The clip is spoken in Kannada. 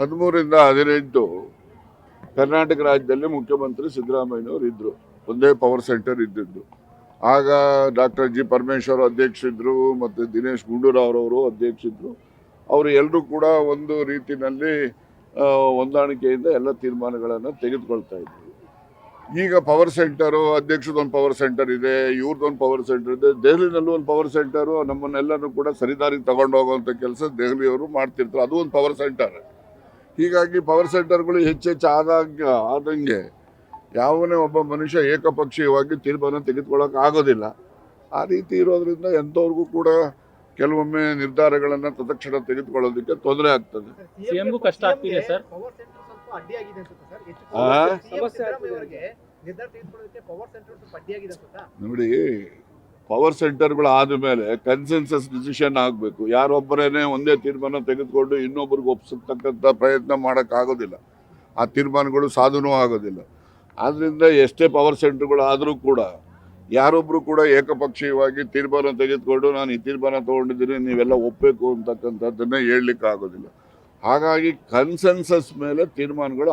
ಹದಿಮೂರಿಂದ ಹದಿನೆಂಟು ಕರ್ನಾಟಕ ರಾಜ್ಯದಲ್ಲಿ ಮುಖ್ಯಮಂತ್ರಿ ಸಿದ್ದರಾಮಯ್ಯನವರು ಇದ್ದರು ಒಂದೇ ಪವರ್ ಸೆಂಟರ್ ಇದ್ದಿದ್ದು. ಆಗ ಡಾಕ್ಟರ್ ಜಿ ಪರಮೇಶ್ವರ್ ಅಧ್ಯಕ್ಷರಿದ್ದರು ಮತ್ತು ದಿನೇಶ್ ಗುಂಡೂರಾವ್ರವರು ಅಧ್ಯಕ್ಷರಿದ್ದರು ಅವರು ಎಲ್ಲರೂ ಕೂಡ ಒಂದು ರೀತಿಯಲ್ಲಿ ಹೊಂದಾಣಿಕೆಯಿಂದ ಎಲ್ಲ ತೀರ್ಮಾನಗಳನ್ನು ತೆಗೆದುಕೊಳ್ತಾ ಇದ್ರು. ಈಗ ಪವರ್ ಸೆಂಟರು ಅಧ್ಯಕ್ಷದೊಂದು ಪವರ್ ಸೆಂಟರ್ ಇದೆ ಇವ್ರದ್ದೊಂದು ಪವರ್ ಸೆಂಟರ್ ಇದೆ, ದೆಹಲಿನಲ್ಲೂ ಒಂದು ಪವರ್ ಸೆಂಟರು ನಮ್ಮನ್ನೆಲ್ಲರೂ ಕೂಡ ಸರಿದಾರಿಗೆ ತಗೊಂಡು ಹೋಗುವಂಥ ಕೆಲಸ ದೆಹಲಿಯವರು ಮಾಡ್ತಿರ್ತಾರೆ. ಅದು ಒಂದು ಪವರ್ ಸೆಂಟರ್ ಹೀಗಾಗಿ ಪವರ್ ಸೆಂಟರ್ಗಳು ಹೆಚ್ಚೆಚ್ಚು ಆದಾಗ ಆದಂಗೆ ಯಾವನೇ ಒಬ್ಬ ಮನುಷ್ಯ ಏಕಪಕ್ಷೀಯವಾಗಿ ತೀರ್ಮಾನ ತೆಗೆದುಕೊಳ್ಳೋಕೆ ಆಗೋದಿಲ್ಲ ಆ ರೀತಿ ಇರೋದ್ರಿಂದ ಎಂಥವ್ರಿಗೂ ಕೂಡ ಕೆಲವೊಮ್ಮೆ ನಿರ್ಧಾರಗಳನ್ನು ತತ್ಕ್ಷಣ ತೆಗೆದುಕೊಳ್ಳೋದಕ್ಕೆ ತೊಂದರೆ ಆಗ್ತದೆ ಕಷ್ಟ ಆಗ್ತಿದೆ ಸರ್. ಪವರ್ ಸೆಂಟರ್ ಸ್ವಲ್ಪ ಅಡ್ಡಿಯಾಗಿದೆ ಅನ್ಸುತ್ತೆ ಸರ್ ಹೆಚ್ಚು ಆ? ಅವರಿಗೆ ನಿರ್ಧಾರ ತೆಗೆದುಕೊಳ್ಳೋದಕ್ಕೆ ಪವರ್ ಸೆಂಟರ್ ಸ್ವಲ್ಪ ಅಡ್ಡಿಯಾಗಿದೆ ಅನ್ಸುತ್ತಾ ನೋಡಿ ಪವರ್ ಸೆಂಟರ್ಗಳು ಆದಮೇಲೆ ಕನ್ಸೆನ್ಸಸ್ ಡಿಸಿಷನ್ ಆಗಬೇಕು. ಯಾರೊಬ್ಬರೇ ಒಂದೇ ತೀರ್ಮಾನ ತೆಗೆದುಕೊಂಡು ಇನ್ನೊಬ್ರಿಗೆ ಒಪ್ಸತಕ್ಕಂಥ ಪ್ರಯತ್ನ ಮಾಡೋಕ್ಕಾಗೋದಿಲ್ಲ. ಆ ತೀರ್ಮಾನಗಳು ಸಾಧನೂ ಆಗೋದಿಲ್ಲ. ಆದ್ದರಿಂದ ಎಷ್ಟೇ ಪವರ್ ಸೆಂಟರ್ಗಳು ಆದರೂ ಕೂಡ ಯಾರೊಬ್ಬರು ಕೂಡ ಏಕಪಕ್ಷೀಯವಾಗಿ ತೀರ್ಮಾನ ತೆಗೆದುಕೊಂಡು ನಾನು ಈ ತೀರ್ಮಾನ ತೊಗೊಂಡಿದ್ದೀನಿ, ನೀವೆಲ್ಲ ಒಪ್ಪಬೇಕು ಅಂತಕ್ಕಂಥದ್ದನ್ನೇ ಹೇಳಲಿಕ್ಕೆ ಆಗೋದಿಲ್ಲ ಹಾಗಾಗಿ ಕನ್ಸೆನ್ಸಸ್ ಮೇಲೆ ತೀರ್ಮಾನಗಳು